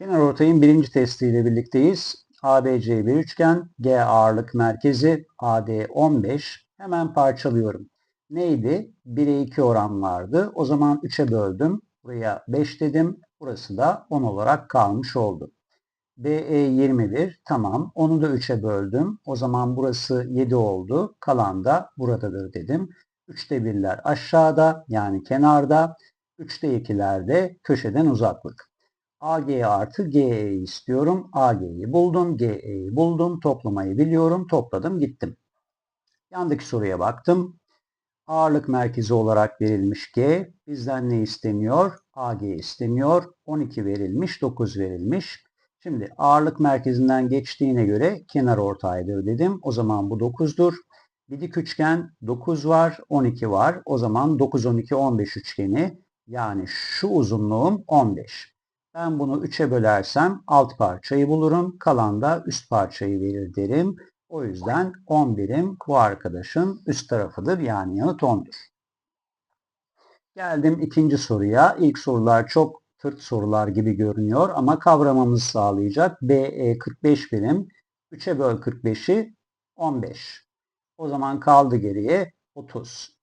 Kenar ortayın birinci testiyle birlikteyiz. ABC bir üçgen, G ağırlık merkezi, AD 15. Hemen parçalıyorum. Neydi? 1'e 2 oran vardı. O zaman 3'e böldüm. Buraya 5 dedim. Burası da 10 olarak kalmış oldu. BE 21. Tamam. Onu da 3'e böldüm. O zaman burası 7 oldu. Kalan da buradadır dedim. 3'te 1'ler aşağıda yani kenarda. 3'te 2'ler de köşeden uzaklık. AG artı GE'yi istiyorum. AG'yi buldum. GE'yi buldum. Toplamayı biliyorum. Topladım gittim. Yandaki soruya baktım. Ağırlık merkezi olarak verilmiş G. Bizden ne isteniyor? AG isteniyor. 12 verilmiş, 9 verilmiş. Şimdi ağırlık merkezinden geçtiğine göre kenar ortaydır dedim. O zaman bu 9'dur. Bir dik üçgen 9 var, 12 var. O zaman 9, 12, 15 üçgeni yani şu uzunluğum 15. Ben bunu 3'e bölersem alt parçayı bulurum. Kalan da üst parçayı verir derim. O yüzden 11'im bu arkadaşın üst tarafıdır. Yani yanıt 10'dur. Geldim ikinci soruya. İlk sorular çok tırt sorular gibi görünüyor ama kavramamızı sağlayacak. BE 45 birim. 3'e böl 45'i 15. O zaman kaldı geriye 30.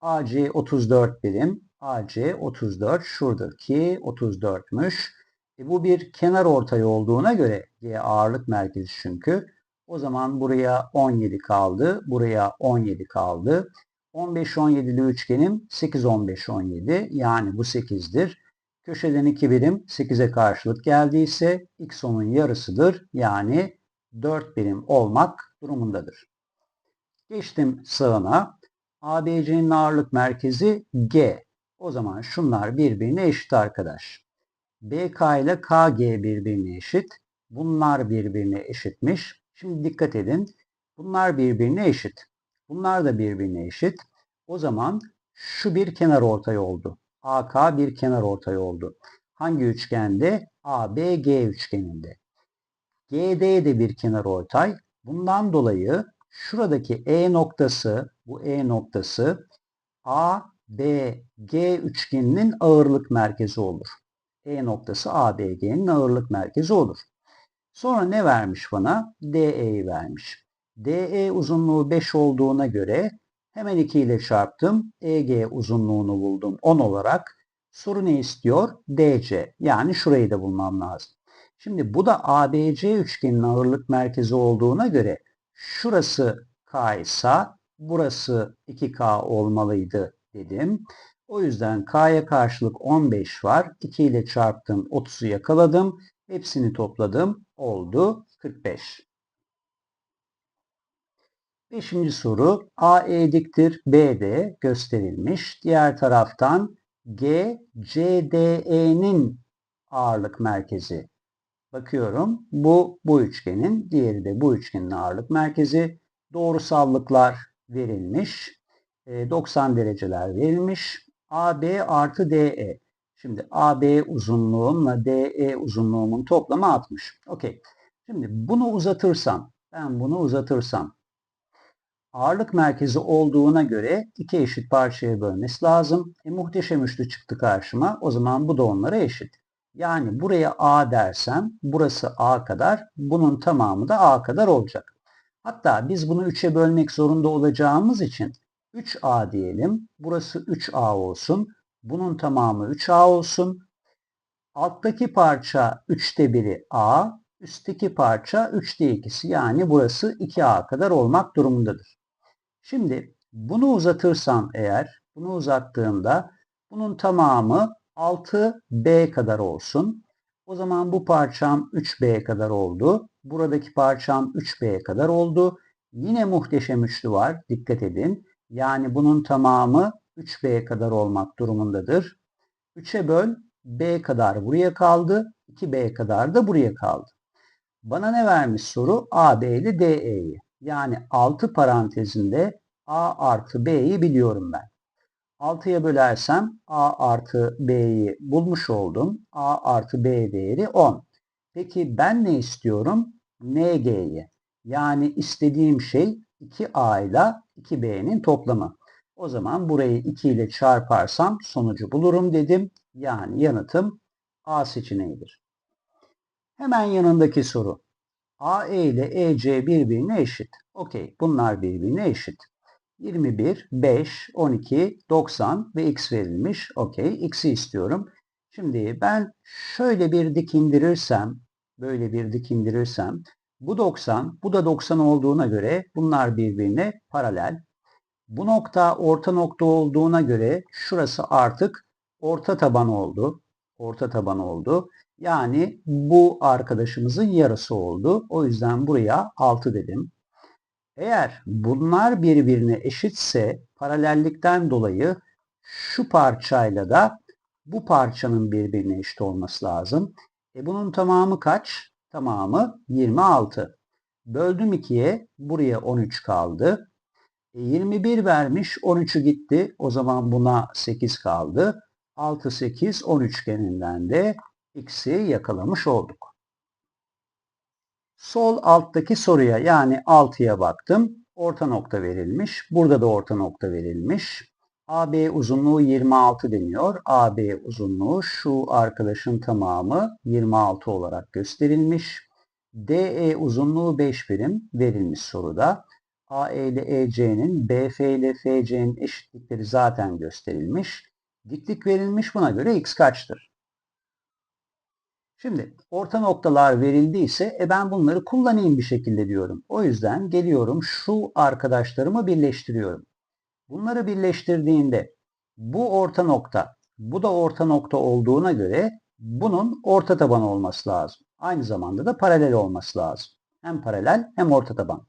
AC 34 birim. AC 34 şuradaki 34'müş. E bu bir kenar ortay olduğuna göre G ağırlık merkezi çünkü. O zaman buraya 17 kaldı. Buraya 17 kaldı. 15 17'li üçgenim 8 15 17 yani bu 8'dir. Köşeden 2 birim 8'e karşılık geldiyse x onun yarısıdır. Yani 4 birim olmak durumundadır. Geçtim sağına. ABC'nin ağırlık merkezi G. O zaman şunlar birbirine eşit arkadaş. BK ile KG birbirine eşit. Bunlar birbirine eşitmiş. Şimdi dikkat edin. Bunlar birbirine eşit. Bunlar da birbirine eşit. O zaman şu bir kenar ortay oldu. AK bir kenar ortay oldu. Hangi üçgende? ABG üçgeninde. GD de bir kenar ortay. Bundan dolayı şuradaki E noktası, bu E noktası ABG üçgeninin ağırlık merkezi olur. E noktası ABG'nin ağırlık merkezi olur. Sonra ne vermiş bana? DE'yi vermiş. DE uzunluğu 5 olduğuna göre hemen 2 ile çarptım. EG uzunluğunu buldum 10 olarak. Soru ne istiyor? DC. Yani şurayı da bulmam lazım. Şimdi bu da ABC üçgeninin ağırlık merkezi olduğuna göre şurası K ise burası 2K olmalıydı dedim. O yüzden K'ya karşılık 15 var. 2 ile çarptım 30'u yakaladım. Hepsini topladım. Oldu 45. Beşinci soru AE diktir BD gösterilmiş. Diğer taraftan G CDE'nin ağırlık merkezi. Bakıyorum. Bu bu üçgenin, diğeri de bu üçgenin ağırlık merkezi. Doğrusallıklar verilmiş. 90 dereceler verilmiş. AB artı DE. Şimdi AB uzunluğumla DE uzunluğumun toplamı 60. Okey. Şimdi bunu uzatırsam, ben bunu uzatırsam ağırlık merkezi olduğuna göre iki eşit parçaya bölmesi lazım. E, muhteşem üçlü çıktı karşıma. O zaman bu da onlara eşit. Yani buraya A dersem burası A kadar, bunun tamamı da A kadar olacak. Hatta biz bunu 3'e bölmek zorunda olacağımız için 3A diyelim. Burası 3A olsun. Bunun tamamı 3A olsun. Alttaki parça 3'te 1'i A, üstteki parça 3'te 2'si yani burası 2A kadar olmak durumundadır. Şimdi bunu uzatırsam eğer, bunu uzattığımda bunun tamamı 6B kadar olsun. O zaman bu parçam 3B kadar oldu. Buradaki parçam 3B kadar oldu. Yine muhteşem üçlü var. Dikkat edin. Yani bunun tamamı 3B kadar olmak durumundadır. 3'e böl B kadar buraya kaldı. 2B kadar da buraya kaldı. Bana ne vermiş soru? AB ile DE'yi. Yani 6 parantezinde A artı B'yi biliyorum ben. 6'ya bölersem A artı B'yi bulmuş oldum. A artı B değeri 10. Peki ben ne istiyorum? NG'yi. Yani istediğim şey 2A ile 2B'nin toplamı. O zaman burayı 2 ile çarparsam sonucu bulurum dedim. Yani yanıtım A seçeneğidir. Hemen yanındaki soru. AE ile EC birbirine eşit. Okey bunlar birbirine eşit. 21, 5, 12, 90 ve x verilmiş. Okey x'i istiyorum. Şimdi ben şöyle bir dik indirirsem, böyle bir dik indirirsem bu 90, bu da 90 olduğuna göre bunlar birbirine paralel. Bu nokta orta nokta olduğuna göre şurası artık orta taban oldu. Orta taban oldu. Yani bu arkadaşımızın yarısı oldu. O yüzden buraya 6 dedim. Eğer bunlar birbirine eşitse paralellikten dolayı şu parçayla da bu parçanın birbirine eşit olması lazım. E bunun tamamı kaç? Tamamı 26. Böldüm 2'ye buraya 13 kaldı. E 21 vermiş 13'ü gitti. O zaman buna 8 kaldı. 6, 8, 10 üçgeninden de x'i yakalamış olduk. Sol alttaki soruya yani 6'ya baktım. Orta nokta verilmiş. Burada da orta nokta verilmiş. AB uzunluğu 26 deniyor. AB uzunluğu şu arkadaşın tamamı 26 olarak gösterilmiş. DE uzunluğu 5 birim verilmiş soruda. AE ile EC'nin BF ile FC'nin eşitlikleri zaten gösterilmiş. Diklik verilmiş buna göre x kaçtır? Şimdi orta noktalar verildiyse e ben bunları kullanayım bir şekilde diyorum. O yüzden geliyorum şu arkadaşlarımı birleştiriyorum. Bunları birleştirdiğinde bu orta nokta, bu da orta nokta olduğuna göre bunun orta taban olması lazım. Aynı zamanda da paralel olması lazım. Hem paralel hem orta taban.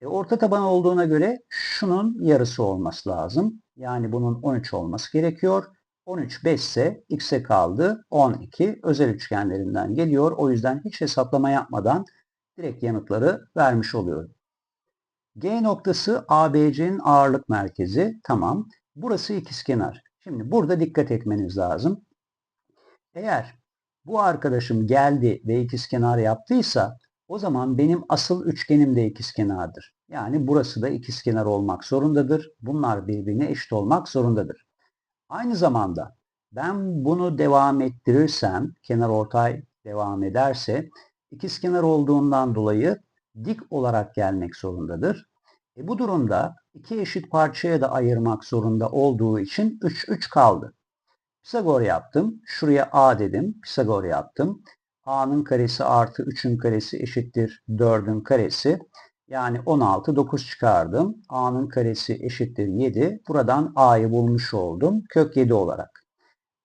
E, orta taban olduğuna göre şunun yarısı olması lazım. Yani bunun 13 olması gerekiyor. 13 5 ise x'e kaldı 12 özel üçgenlerinden geliyor. O yüzden hiç hesaplama yapmadan direkt yanıtları vermiş oluyorum. G noktası ABC'nin ağırlık merkezi. Tamam. Burası ikizkenar. Şimdi burada dikkat etmeniz lazım. Eğer bu arkadaşım geldi ve ikizkenar yaptıysa o zaman benim asıl üçgenim de ikizkenardır. Yani burası da ikizkenar olmak zorundadır. Bunlar birbirine eşit olmak zorundadır. Aynı zamanda ben bunu devam ettirirsem, kenar ortay devam ederse ikizkenar olduğundan dolayı dik olarak gelmek zorundadır. E bu durumda iki eşit parçaya da ayırmak zorunda olduğu için 3 3 kaldı. Pisagor yaptım. Şuraya A dedim. Pisagor yaptım. A'nın karesi artı 3'ün karesi eşittir 4'ün karesi. Yani 16, 9 çıkardım. A'nın karesi eşittir 7. Buradan A'yı bulmuş oldum. Kök 7 olarak.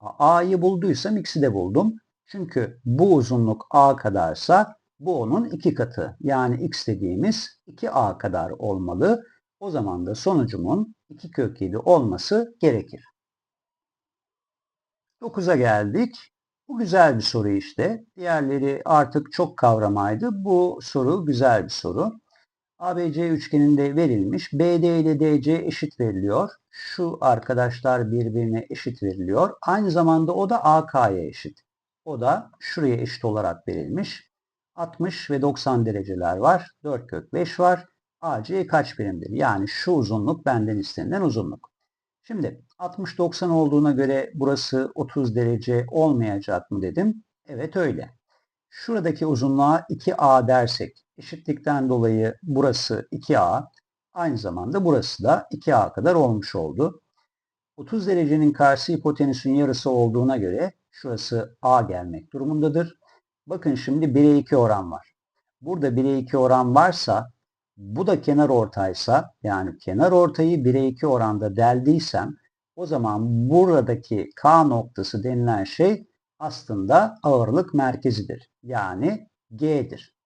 A'yı bulduysam X'i de buldum. Çünkü bu uzunluk A kadarsa bu onun iki katı. Yani X dediğimiz 2A kadar olmalı. O zaman da sonucumun 2 kök 7 olması gerekir. 9'a geldik. Bu güzel bir soru işte. Diğerleri artık çok kavramaydı. Bu soru güzel bir soru. ABC üçgeninde verilmiş. BD ile DC eşit veriliyor. Şu arkadaşlar birbirine eşit veriliyor. Aynı zamanda o da AK'ya eşit. O da şuraya eşit olarak verilmiş. 60 ve 90 dereceler var. 4 kök 5 var. AC kaç birimdir? Yani şu uzunluk benden istenilen uzunluk. Şimdi 60-90 olduğuna göre burası 30 derece olmayacak mı dedim. Evet öyle. Şuradaki uzunluğa 2A dersek eşitlikten dolayı burası 2A aynı zamanda burası da 2A kadar olmuş oldu. 30 derecenin karşı hipotenüsün yarısı olduğuna göre şurası A gelmek durumundadır. Bakın şimdi 1'e 2 oran var. Burada 1'e 2 oran varsa bu da kenar ortaysa yani kenar ortayı 1'e 2 oranda deldiysem o zaman buradaki K noktası denilen şey aslında ağırlık merkezidir. Yani G'dir.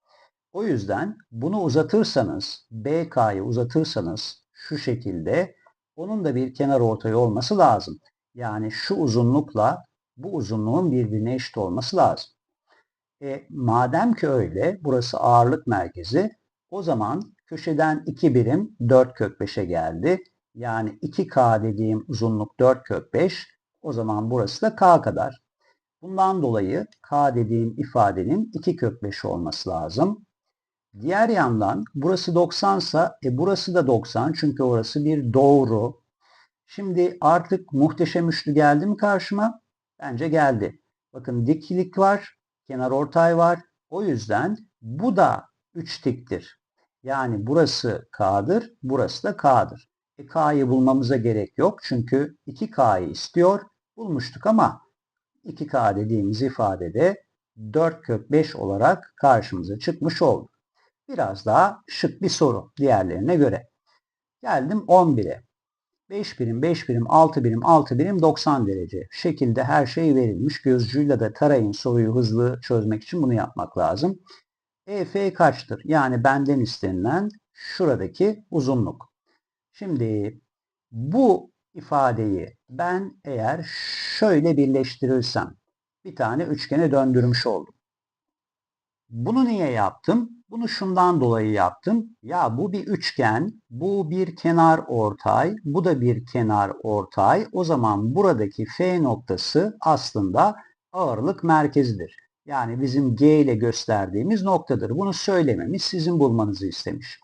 O yüzden bunu uzatırsanız, BK'yı uzatırsanız şu şekilde onun da bir kenar ortay olması lazım. Yani şu uzunlukla bu uzunluğun birbirine eşit olması lazım. E, madem ki öyle, burası ağırlık merkezi, o zaman köşeden 2 birim 4 kök 5'e geldi. Yani 2K dediğim uzunluk 4 kök 5. O zaman burası da K kadar. Bundan dolayı K dediğim ifadenin 2 kök 5 olması lazım. Diğer yandan burası 90 ise e burası da 90 çünkü orası bir doğru. Şimdi artık muhteşem üçlü geldi mi karşıma? Bence geldi. Bakın diklik var, kenar ortay var. O yüzden bu da 3 diktir. Yani burası K'dır, burası da K'dır. E, K'yı bulmamıza gerek yok çünkü 2K'yı istiyor. Bulmuştuk ama 2K dediğimiz ifadede 4 kök 5 olarak karşımıza çıkmış oldu. Biraz daha şık bir soru diğerlerine göre. Geldim 11'e. 5 birim, 5 birim, 6 birim, 6 birim 90 derece. Şekilde her şey verilmiş. Gözcüyle de tarayın soruyu hızlı çözmek için bunu yapmak lazım. EF kaçtır? Yani benden istenilen şuradaki uzunluk. Şimdi bu ifadeyi ben eğer şöyle birleştirirsem bir tane üçgene döndürmüş oldum. Bunu niye yaptım? Bunu şundan dolayı yaptım. Ya bu bir üçgen, bu bir kenar ortay, bu da bir kenar ortay. O zaman buradaki F noktası aslında ağırlık merkezidir. Yani bizim G ile gösterdiğimiz noktadır. Bunu söylememiz sizin bulmanızı istemiş.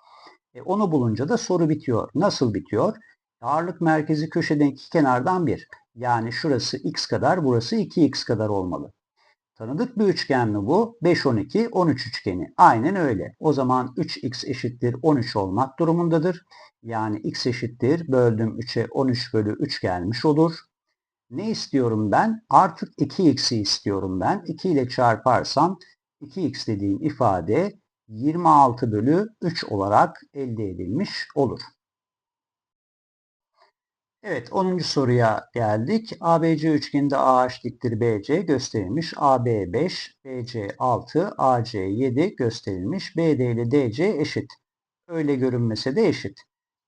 E onu bulunca da soru bitiyor. Nasıl bitiyor? Ağırlık merkezi köşeden iki kenardan bir. Yani şurası x kadar, burası 2x kadar olmalı. Tanıdık bir üçgen mi bu? 5, 12, 13 üçgeni. Aynen öyle. O zaman 3x eşittir 13 olmak durumundadır. Yani x eşittir böldüm 3'e 13 bölü 3 gelmiş olur. Ne istiyorum ben? Artık 2x'i istiyorum ben. 2 ile çarparsam 2x dediğim ifade 26 bölü 3 olarak elde edilmiş olur. Evet 10. soruya geldik. ABC üçgeninde AH diktir BC gösterilmiş. AB 5, BC 6, AC 7 gösterilmiş. BD ile DC eşit. Öyle görünmese de eşit.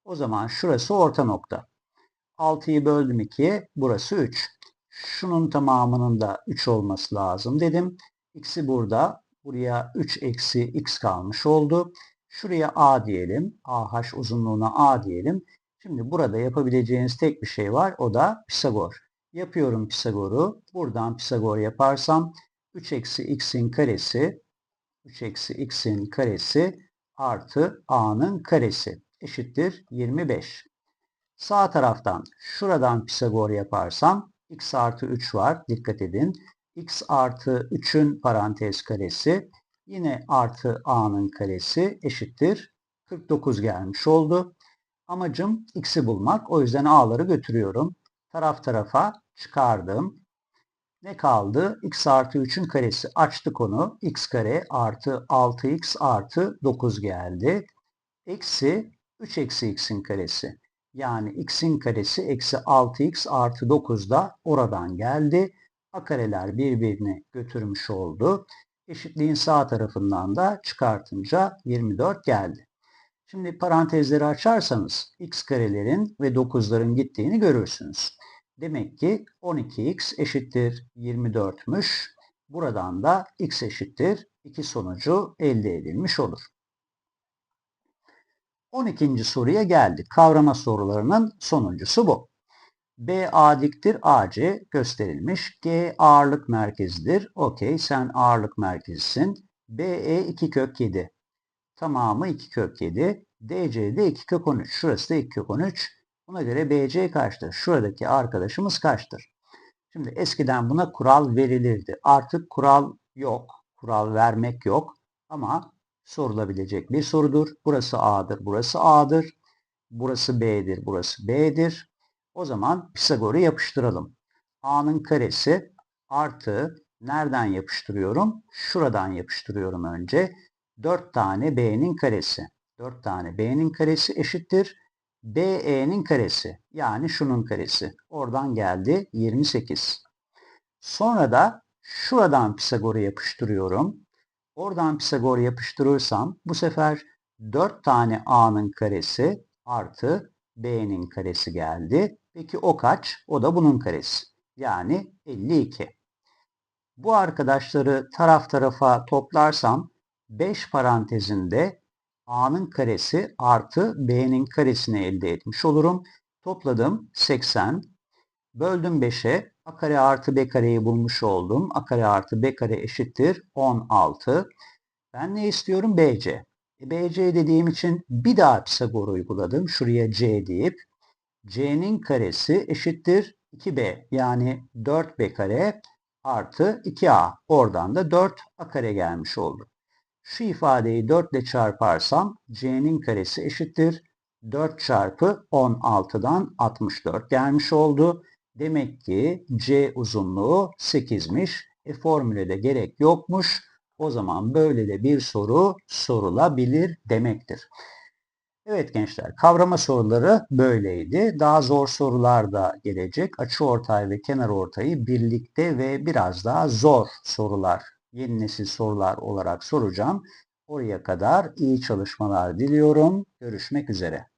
O zaman şurası orta nokta. 6'yı böldüm 2'ye. Burası 3. Şunun tamamının da 3 olması lazım dedim. X'i burada. Buraya 3 eksi x kalmış oldu. Şuraya A diyelim. AH uzunluğuna A diyelim. Şimdi burada yapabileceğiniz tek bir şey var. O da Pisagor. Yapıyorum Pisagor'u. Buradan Pisagor yaparsam 3 eksi x'in karesi 3 eksi x'in karesi artı a'nın karesi eşittir 25. Sağ taraftan şuradan Pisagor yaparsam x artı 3 var. Dikkat edin. x artı 3'ün parantez karesi yine artı a'nın karesi eşittir 49 gelmiş oldu. Amacım x'i bulmak. O yüzden a'ları götürüyorum. Taraf tarafa çıkardım. Ne kaldı? x artı 3'ün karesi. Açtık onu. x kare artı 6x artı 9 geldi. Eksi 3 eksi x'in karesi. Yani x'in karesi eksi 6x artı 9 da oradan geldi. A kareler birbirini götürmüş oldu. Eşitliğin sağ tarafından da çıkartınca 24 geldi. Şimdi parantezleri açarsanız x karelerin ve 9'ların gittiğini görürsünüz. Demek ki 12x eşittir 24'müş. Buradan da x eşittir 2 sonucu elde edilmiş olur. 12. soruya geldik. Kavrama sorularının sonuncusu bu. BA diktir AC gösterilmiş. G ağırlık merkezidir. Okey sen ağırlık merkezisin. BE 2 kök 7. Tamamı 2 kök 7. DC'de 2 kök 13. Şurası da 2 kök 13. Buna göre BC kaçtır? Şuradaki arkadaşımız kaçtır? Şimdi eskiden buna kural verilirdi. Artık kural yok. Kural vermek yok. Ama sorulabilecek bir sorudur. Burası A'dır, burası A'dır. Burası B'dir, burası B'dir. O zaman Pisagor'u yapıştıralım. A'nın karesi artı nereden yapıştırıyorum? Şuradan yapıştırıyorum önce. 4 tane B'nin karesi. 4 tane B'nin karesi eşittir. BE'nin karesi. Yani şunun karesi. Oradan geldi 28. Sonra da şuradan Pisagor'u yapıştırıyorum. Oradan Pisagor yapıştırırsam bu sefer 4 tane A'nın karesi artı B'nin karesi geldi. Peki o kaç? O da bunun karesi. Yani 52. Bu arkadaşları taraf tarafa toplarsam 5 parantezinde A'nın karesi artı B'nin karesini elde etmiş olurum. Topladım 80. Böldüm 5'e. A kare artı B kareyi bulmuş oldum. A kare artı B kare eşittir 16. Ben ne istiyorum? BC. E, BC dediğim için bir daha Pisagor uyguladım. Şuraya C deyip C'nin karesi eşittir 2B. Yani 4B kare artı 2A. Oradan da 4A kare gelmiş oldu. Şu ifadeyi 4 ile çarparsam c'nin karesi eşittir. 4 çarpı 16'dan 64 gelmiş oldu. Demek ki c uzunluğu 8'miş. E formüle de gerek yokmuş. O zaman böyle de bir soru sorulabilir demektir. Evet gençler kavrama soruları böyleydi. Daha zor sorular da gelecek. Açı ortay ve kenar ortayı birlikte ve biraz daha zor sorular, yeni nesil sorular olarak soracağım. Oraya kadar iyi çalışmalar diliyorum. Görüşmek üzere.